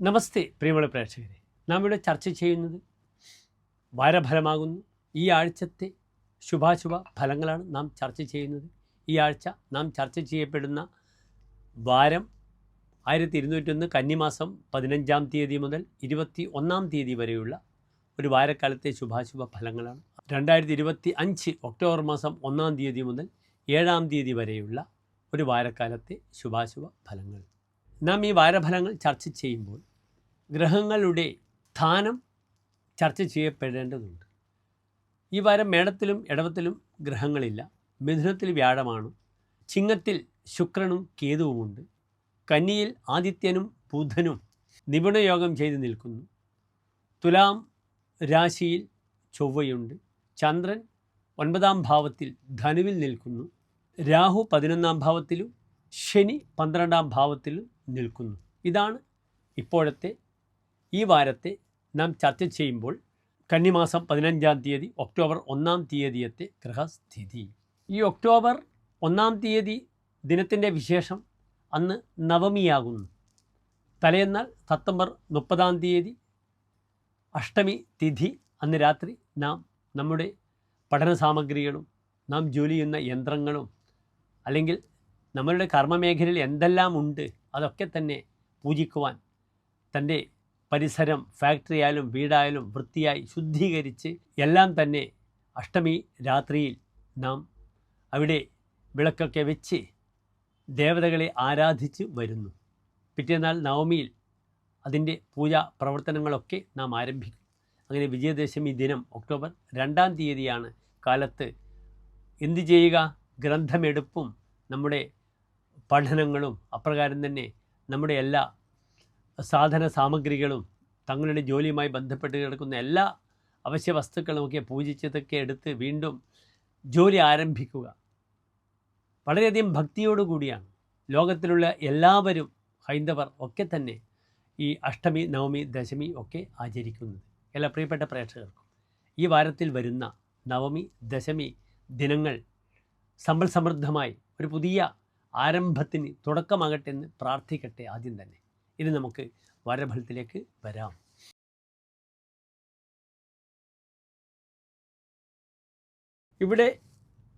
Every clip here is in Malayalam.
നമസ്തേ പ്രിയമുള്ള പ്രേക്ഷകരെ. നാം ഇവിടെ ചർച്ച ചെയ്യുന്നത് വാരഫലമാകുന്നു. ഈ ആഴ്ചത്തെ ശുഭാശുഭ ഫലങ്ങളാണ് നാം ചർച്ച ചെയ്യുന്നത്. ഈ ആഴ്ച നാം ചർച്ച ചെയ്യപ്പെടുന്ന വാരം ആയിരത്തി ഇരുന്നൂറ്റൊന്ന് കന്നിമാസം പതിനഞ്ചാം തീയതി മുതൽ ഇരുപത്തി ഒന്നാം തീയതി വരെയുള്ള ഒരു വാരക്കാലത്തെ ശുഭാശുഭ ഫലങ്ങളാണ്. രണ്ടായിരത്തി ഇരുപത്തി അഞ്ച് ഒക്ടോബർ മാസം ഒന്നാം തീയതി മുതൽ ഏഴാം തീയതി വരെയുള്ള ഒരു വാരക്കാലത്തെ ശുഭാശുഭ ഫലങ്ങൾ. നാം ഈ വാരഫലങ്ങൾ ചർച്ച ചെയ്യുമ്പോൾ ഗ്രഹങ്ങളുടെ സ്ഥാനം ചർച്ച ചെയ്യപ്പെടേണ്ടതുണ്ട്. ഈ വാരം മേടത്തിലും ഇടവത്തിലും ഗ്രഹങ്ങളില്ല. മിഥുനത്തിൽ വ്യാഴമാണ്. ചിങ്ങത്തിൽ ശുക്രനും കേതുവുമുണ്ട്. കന്നിയിൽ ആദിത്യനും ബുധനും നിപുണയോഗം ചെയ്ത് നിൽക്കുന്നു. തുലാം രാശിയിൽ ചൊവ്വയുണ്ട്. ചന്ദ്രൻ ഒൻപതാം ഭാവത്തിൽ ധനുവിൽ നിൽക്കുന്നു. രാഹു പതിനൊന്നാം ഭാവത്തിലും ശനി പന്ത്രണ്ടാം ഭാവത്തിൽ നിൽക്കുന്നു. ഇതാണ് ഇപ്പോഴത്തെ ഈ വാരത്തെ നാം ചർച്ച ചെയ്യുമ്പോൾ കന്നിമാസം പതിനഞ്ചാം തീയതി ഒക്ടോബർ ഒന്നാം തീയതിയത്തെ ഗ്രഹസ്ഥിതി. ഈ ഒക്ടോബർ ഒന്നാം തീയതി ദിനത്തിന്റെ വിശേഷം അന്ന് നവമിയാകുന്നു. തലേന്നാൾ സെപ്റ്റംബർ മുപ്പതാം തീയതി അഷ്ടമി തിഥി അന്ന് രാത്രി നാം നമ്മുടെ പഠന സാമഗ്രികളും നാം ജോലി ചെയ്യുന്ന യന്ത്രങ്ങളും അല്ലെങ്കിൽ നമ്മളുടെ കർമ്മമേഖലയിൽ എന്തെല്ലാം ഉണ്ട് അതൊക്കെ തന്നെ പൂജിക്കുവാൻ തന്റെ പരിസരം ഫാക്ടറി ആയാലും വീടായാലും വൃത്തിയായി ശുദ്ധീകരിച്ച് എല്ലാം തന്നെ അഷ്ടമി രാത്രിയിൽ നാം അവിടെ വിളക്കൊക്കെ വെച്ച് ദേവതകളെ ആരാധിച്ച് വരുന്നു. പിറ്റേന്നാൾ നവമിയിൽ അതിന്റെ പൂജാ പ്രവർത്തനങ്ങളൊക്കെ നാം ആരംഭിക്കും. അങ്ങനെ വിജയദശമി ദിനം ഒക്ടോബർ രണ്ടാം തീയതിയാണ് കാലത്ത് എന്തു ചെയ്യുക? ഗ്രന്ഥമെടുപ്പും നമ്മുടെ പഠനങ്ങളും അപ്രകാരം തന്നെ നമ്മുടെ എല്ലാ സാധന സാമഗ്രികളും തങ്ങളുടെ ജോലിയുമായി ബന്ധപ്പെട്ട് കിടക്കുന്ന എല്ലാ അവശ്യ വസ്തുക്കളുമൊക്കെ പൂജിച്ചതൊക്കെ എടുത്ത് വീണ്ടും ജോലി ആരംഭിക്കുക. വളരെയധികം ഭക്തിയോടുകൂടിയാണ് ലോകത്തിലുള്ള എല്ലാവരും ഹൈന്ദവർ ഒക്കെ തന്നെ ഈ അഷ്ടമി നവമി ദശമി ഒക്കെ ആചരിക്കുന്നത്. എല്ലാ പ്രിയപ്പെട്ട പ്രേക്ഷകർക്കും ഈ വാരത്തിൽ വരുന്ന നവമി ദശമി ദിനങ്ങൾ സമ്പൽ സമൃദ്ധമായി ഒരു പുതിയ ആരംഭത്തിന് തുടക്കമാകട്ടെ എന്ന് പ്രാർത്ഥിക്കട്ടെ ആദ്യം തന്നെ. ഇനി നമുക്ക് വാരഫലത്തിലേക്ക് വരാം. ഇവിടെ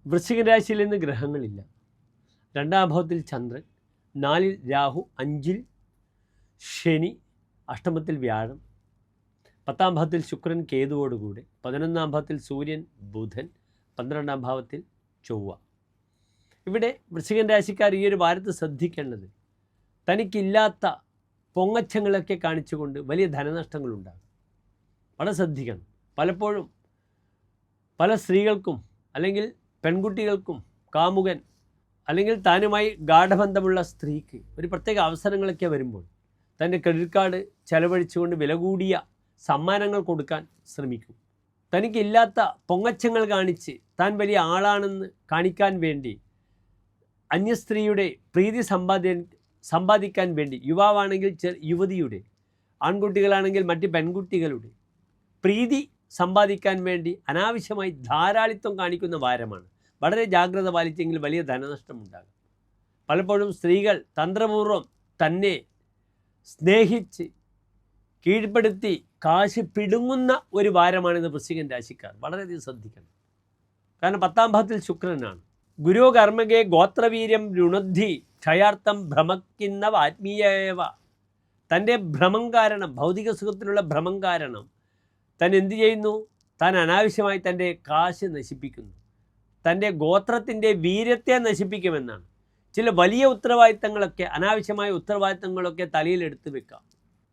വൃശ്ചിക രാശിയിൽ നിന്ന് ഗ്രഹങ്ങളില്ല. രണ്ടാം ഭാവത്തിൽ ചന്ദ്രൻ നാലിൽ രാഹു അഞ്ചിൽ ശനി അഷ്ടമത്തിൽ വ്യാഴം പത്താം ഭാവത്തിൽ ശുക്രൻ കേതുവോടുകൂടെ പതിനൊന്നാം ഭാവത്തിൽ സൂര്യൻ ബുധൻ പന്ത്രണ്ടാം ഭാവത്തിൽ ചൊവ്വ. ഇവിടെ വൃശ്ചികൻ രാശിക്കാർ ഈ ഒരു വാരത്ത് ശ്രദ്ധിക്കേണ്ടത് തനിക്കില്ലാത്ത പൊങ്ങച്ചങ്ങളൊക്കെ കാണിച്ചുകൊണ്ട് വലിയ ധനനഷ്ടങ്ങളുണ്ടാകും. വളരെ ശ്രദ്ധിക്കണം. പലപ്പോഴും പല സ്ത്രീകൾക്കും അല്ലെങ്കിൽ പെൺകുട്ടികൾക്കും കാമുകൻ അല്ലെങ്കിൽ താനുമായി ഗാഠബന്ധമുള്ള സ്ത്രീക്ക് ഒരു പ്രത്യേക അവസരങ്ങളൊക്കെ വരുമ്പോൾ തന്റെ ക്രെഡിറ്റ് കാർഡ് ചെലവഴിച്ചുകൊണ്ട് വില കൂടിയ സമ്മാനങ്ങൾ കൊടുക്കാൻ ശ്രമിക്കും. തനിക്കില്ലാത്ത പൊങ്ങച്ചങ്ങൾ കാണിച്ച് താൻ വലിയ ആളാണെന്ന് കാണിക്കാൻ വേണ്ടി അന്യസ്ത്രീയുടെ പ്രീതി സമ്പാദി സമ്പാദിക്കാൻ വേണ്ടി യുവാവാണെങ്കിൽ യുവതിയുടെ ആൺകുട്ടികളാണെങ്കിൽ മറ്റ് പെൺകുട്ടികളുടെ പ്രീതി സമ്പാദിക്കാൻ വേണ്ടി അനാവശ്യമായി ധാരാളിത്വം കാണിക്കുന്ന വാരമാണ്. വളരെ ജാഗ്രത പാലിച്ചെങ്കിൽ വലിയ ധനനഷ്ടമുണ്ടാകും. പലപ്പോഴും സ്ത്രീകൾ തന്ത്രപൂർവം തന്നെ സ്നേഹിച്ച് കീഴ്പ്പെടുത്തി കാശ് പിടുങ്ങുന്ന ഒരു വാരമാണിന്ന് വൃശ്ചികൻ രാശിക്കാർ. വളരെയധികം ശ്രദ്ധിക്കണം. കാരണം പത്താം ഭാഗത്തിൽ ശുക്രനാണ്. ഗുരു കർമ്മകെ ഗോത്രവീര്യം രുണദ്ധി ക്ഷയാർത്ഥം ഭ്രമക്കുന്നവ ആത്മീയവ. തന്റെ ഭ്രമം കാരണം ഭൗതിക സുഖത്തിലുള്ള ഭ്രമം കാരണം താൻ എന്തു ചെയ്യുന്നു? താൻ അനാവശ്യമായി തന്റെ കാശ് നശിപ്പിക്കുന്നു. തന്റെ ഗോത്രത്തിന്റെ വീര്യത്തെ നശിപ്പിക്കുമെന്നാണ്. ചില വലിയ ഉത്തരവാദിത്തങ്ങളൊക്കെ അനാവശ്യമായ ഉത്തരവാദിത്തങ്ങളൊക്കെ തലയിലെടുത്ത് വെക്കാം.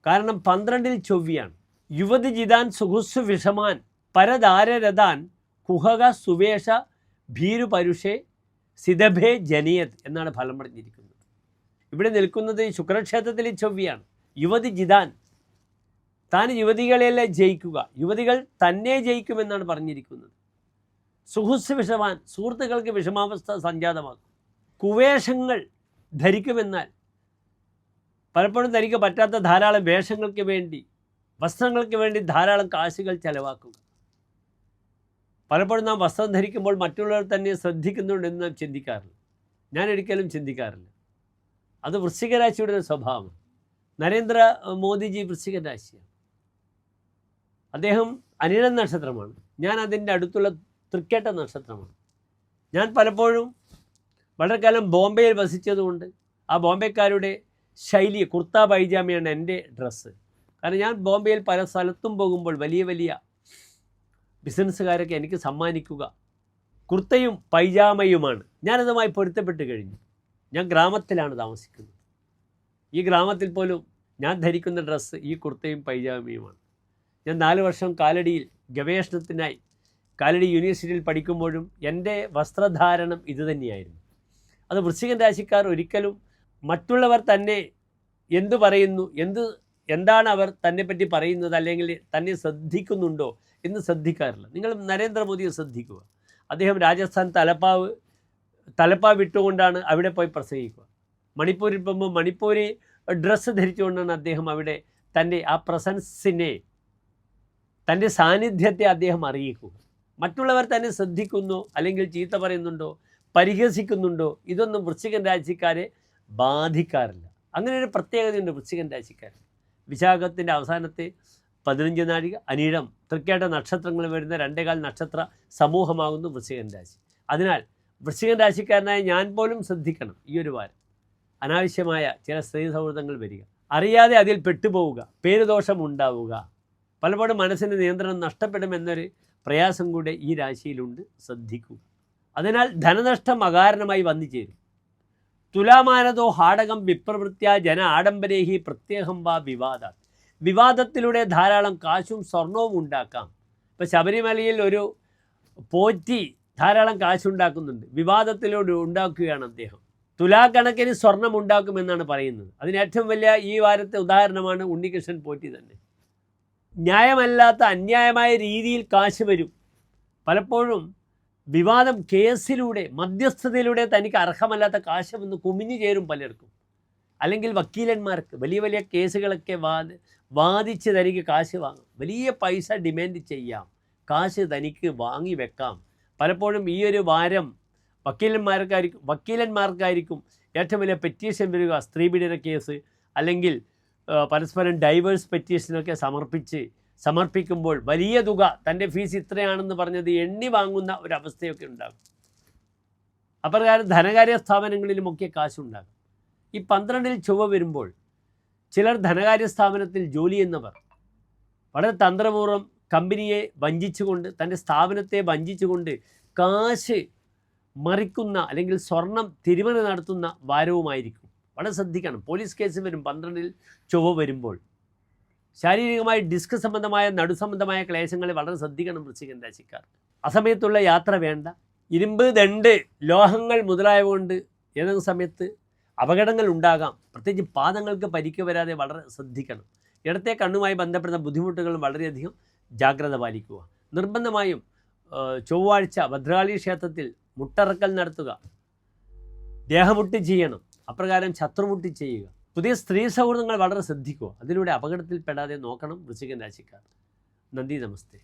കാരണം പന്ത്രണ്ടിൽ ചൊവ്വിയാണ്. യുവതി ജിതാൻ സുഹുസ്സു വിഷമാൻ പരദാരരഥാൻ കുഹക സുവേഷ ഭീരുപരുഷേ സിതഭേ ജനിയത് എന്നാണ് ഫലം പറഞ്ഞിരിക്കുന്നത്. ഇവിടെ നിൽക്കുന്നത് ശുക്രക്ഷേത്രത്തിലെ ചൊവ്വയാണ്. യുവതി ജിതാൻ. താൻ യുവതികളെയല്ല ജയിക്കുക? യുവതികൾ തന്നെ ജയിക്കുമെന്നാണ് പറഞ്ഞിരിക്കുന്നത്. സുഹൃസ് വിഷമാൻ സുഹൃത്തുക്കൾക്ക് വിഷമാവസ്ഥ സംജാതമാക്കും. കുവേഷങ്ങൾ ധരിക്കുമെന്നാൽ പലപ്പോഴും തനിക്ക് പറ്റാത്ത ധാരാളം വേഷങ്ങൾക്ക് വേണ്ടി വസ്ത്രങ്ങൾക്ക് വേണ്ടി ധാരാളം കാശുകൾ ചെലവാക്കുക. പലപ്പോഴും നാം വസ്ത്രം ധരിക്കുമ്പോൾ മറ്റുള്ളവർ തന്നെ ശ്രദ്ധിക്കുന്നുണ്ടെന്ന് നാം ചിന്തിക്കാറില്ല. ഞാൻ ഒരിക്കലും ചിന്തിക്കാറില്ല. അത് വൃശ്ചികരാശിയുടെ ഒരു സ്വഭാവമാണ് നരേന്ദ്ര മോദിജി വൃശ്ചിക രാശിയാണ് അദ്ദേഹം അനിഴൻ നക്ഷത്രമാണ്. ഞാൻ അതിന്റെ അടുത്തുള്ള തൃക്കേട്ട നക്ഷത്രമാണ്. ഞാൻ പലപ്പോഴും വളരെ കാലം ബോംബെയിൽ വസിച്ചതുകൊണ്ട് ആ ബോംബെക്കാരുടെ ശൈലി കുർത്ത പൈജാമയാണ് എന്റെ ഡ്രസ്സ്. കാരണം ഞാൻ ബോംബെയിൽ പല സ്ഥലത്തും പോകുമ്പോൾ വലിയ വലിയ ബിസിനസ്സുകാരൊക്കെ എനിക്ക് സമ്മാനിക്കുക. കുർത്തയും പൈജാമയുമാണ്. ഞാനതുമായി പൊരുത്തപ്പെട്ട് കഴിഞ്ഞു. ഞാൻ ഗ്രാമത്തിലാണ് താമസിക്കുന്നത്. ഈ ഗ്രാമത്തിൽ പോലും ഞാൻ ധരിക്കുന്ന ഡ്രസ്സ് ഈ കുർത്തയും പൈജാമയുമാണ്. ഞാൻ നാല് വർഷം കാലടിയിൽ ഗവേഷണത്തിനായി കാലടി യൂണിവേഴ്സിറ്റിയിൽ പഠിക്കുമ്പോഴും എന്റെ വസ്ത്രധാരണം ഇതുതന്നെയായിരുന്നു അത് വൃശ്ചികൻ രാശിക്കാർ ഒരിക്കലും മറ്റുള്ളവർ തന്നെ എന്തു പറയുന്നു എന്ത് എന്താണ് അവർ തന്നെപ്പറ്റി പറയുന്നത് അല്ലെങ്കിൽ തന്നെ ശ്രദ്ധിക്കുന്നുണ്ടോ എന്ന് ശ്രദ്ധിക്കാറില്ല. നിങ്ങൾ നരേന്ദ്രമോദിയെ ശ്രദ്ധിക്കുക. അദ്ദേഹം രാജസ്ഥാൻ തലപ്പാവ് തലപ്പാവ് ഇട്ടുകൊണ്ടാണ് അവിടെ പോയി പ്രസംഗിക്കുക. മണിപ്പൂരിൽ പോകുമ്പോൾ മണിപ്പൂരി ഡ്രസ്സ് ധരിച്ചുകൊണ്ടാണ് അദ്ദേഹം അവിടെ തന്റെ ആ പ്രസൻസിനെ തന്റെ സാന്നിധ്യത്തെ അദ്ദേഹം അറിയിക്കുക. മറ്റുള്ളവർ തന്നെ ശ്രദ്ധിക്കുന്നു അല്ലെങ്കിൽ ചീത്ത പറയുന്നുണ്ടോ പരിഹസിക്കുന്നുണ്ടോ ഇതൊന്നും വൃശ്ചികൻ രാശിക്കാരെ ബാധിക്കാറില്ല. അങ്ങനെ ഒരു പ്രത്യേകതയുണ്ട് വൃശ്ചികൻ രാജ്യക്കാരൻ വിശാഖത്തിന്റെ അവസാനത്തെ പതിനഞ്ച് നാഴിക അനീഴം തൃക്കേട്ട നക്ഷത്രങ്ങൾ വരുന്ന രണ്ടേകാൽ നക്ഷത്ര സമൂഹമാകുന്നു വൃശ്ചികൻ രാശി. അതിനാൽ വൃശ്ചികൻ രാശിക്കാരനായ ഞാൻ പോലും ശ്രദ്ധിക്കണം ഈ ഒരു വാരം. അനാവശ്യമായ ചില സ്ത്രീ സൗഹൃദങ്ങൾ വരിക. അറിയാതെ അതിൽ പെട്ടുപോവുക പേരുദോഷം ഉണ്ടാവുക പലപ്പോഴും മനസ്സിന് നിയന്ത്രണം നഷ്ടപ്പെടുമെന്നൊരു പ്രയാസം കൂടെ ഈ രാശിയിലുണ്ട്. ശ്രദ്ധിക്കുക. അതിനാൽ ധനനഷ്ടം അകാരണമായി വന്നു ചേരും. തുലാമാനതോ ഹാടകം വിപ്രവൃത്യ ജന ആഡംബരേഹി പ്രത്യേകം വാ വിവാദ വിവാദത്തിലൂടെ ധാരാളം കാശും സ്വർണവും ഉണ്ടാക്കാം. ഇപ്പം ശബരിമലയിൽ ഒരു പോറ്റി ധാരാളം കാശുണ്ടാക്കുന്നുണ്ട്. വിവാദത്തിലൂടെ ഉണ്ടാക്കുകയാണ് അദ്ദേഹം. തുലാക്കണക്കിന് സ്വർണം ഉണ്ടാക്കുമെന്നാണ് പറയുന്നത്. അതിന് ഏറ്റവും വലിയ ഈ വാരത്തെ ഉദാഹരണമാണ് ഉണ്ണികൃഷ്ണൻ പോറ്റി തന്നെ. ന്യായമല്ലാത്ത അന്യായമായ രീതിയിൽ കാശ് വരും. പലപ്പോഴും വിവാദം കേസിലൂടെ മധ്യസ്ഥതയിലൂടെ തനിക്ക് അർഹമല്ലാത്ത കാശ് വന്ന് കുമിഞ്ഞു ചേരും പലർക്കും. അല്ലെങ്കിൽ വക്കീലന്മാർക്ക് വലിയ വലിയ കേസുകളൊക്കെ വാദ വാദിച്ച് തനിക്ക് കാശ് വാങ്ങാം. വലിയ പൈസ ഡിമാൻഡ് ചെയ്യാം. കാശ് തനിക്ക് വാങ്ങി വെക്കാം. പലപ്പോഴും ഈ ഒരു വാരം വക്കീലന്മാർക്കായിരിക്കും വക്കീലന്മാർക്കായിരിക്കും ഏറ്റവും വലിയ പെറ്റീഷൻ വരിക. സ്ത്രീപീഡന കേസ് അല്ലെങ്കിൽ പരസ്പരം ഡൈവേഴ്സ് പെറ്റീഷനൊക്കെ സമർപ്പിച്ച് സമർപ്പിക്കുമ്പോൾ വലിയ തുക തന്റെ ഫീസ് ഇത്രയാണെന്ന് പറഞ്ഞത് എണ്ണി വാങ്ങുന്ന ഒരവസ്ഥയൊക്കെ ഉണ്ടാകും. അപ്രകാരം ധനകാര്യ സ്ഥാപനങ്ങളിലുമൊക്കെ കാശുണ്ടാകും. ഈ പന്ത്രണ്ടിൽ ചൊവ്വ വരുമ്പോൾ ചിലർ ധനകാര്യ സ്ഥാപനത്തിൽ ജോലി ചെയ്യുന്നവർ വളരെ തന്ത്രപൂർവം കമ്പനിയെ വഞ്ചിച്ചുകൊണ്ട് തന്റെ സ്ഥാപനത്തെ വഞ്ചിച്ചുകൊണ്ട് കാശ് മറിക്കുന്ന അല്ലെങ്കിൽ സ്വർണം തിരിമറി നടത്തുന്ന വാരവുമായിരിക്കും. വളരെ ശ്രദ്ധിക്കണം. പോലീസ് കേസ് വരും പന്ത്രണ്ടിൽ ചൊവ്വ വരുമ്പോൾ. ശാരീരികമായി ഡിസ്ക് സംബന്ധമായ നടു സംബന്ധമായ ക്ലേശങ്ങളെ വളരെ ശ്രദ്ധിക്കണം വൃശ്ചികൻ രാശിക്കാർ. അസമയത്തുള്ള യാത്ര വേണ്ട. ഇരുമ്പ് ദണ്ട് ലോഹങ്ങൾ മുതലായവ കൊണ്ട് ഏതെങ്കിലും സമയത്ത് അപകടങ്ങൾ ഉണ്ടാകാം. പ്രത്യേകിച്ച് പാദങ്ങൾക്ക് പരിക്ക് വരാതെ വളരെ ശ്രദ്ധിക്കണം. ഇടത്തെ കണ്ണുമായി ബന്ധപ്പെടുന്ന ബുദ്ധിമുട്ടുകൾ വളരെയധികം ജാഗ്രത പാലിക്കുക. നിർബന്ധമായും ചൊവ്വാഴ്ച ഭദ്രകാളി ക്ഷേത്രത്തിൽ മുട്ടറക്കൽ നടത്തുക. ദേഹമുട്ടി ചെയ്യണം. അപ്രകാരം ശത്രുമുട്ടി ചെയ്യുക. പുതിയ സ്ത്രീ സൗഹൃദങ്ങൾ വളരെ ശ്രദ്ധിക്കുക. അതിലൂടെ അപകടത്തിൽപ്പെടാതെ നോക്കണം വൃശ്ചികൻ രാശിക്കാർ. നന്ദി നമസ്തേ.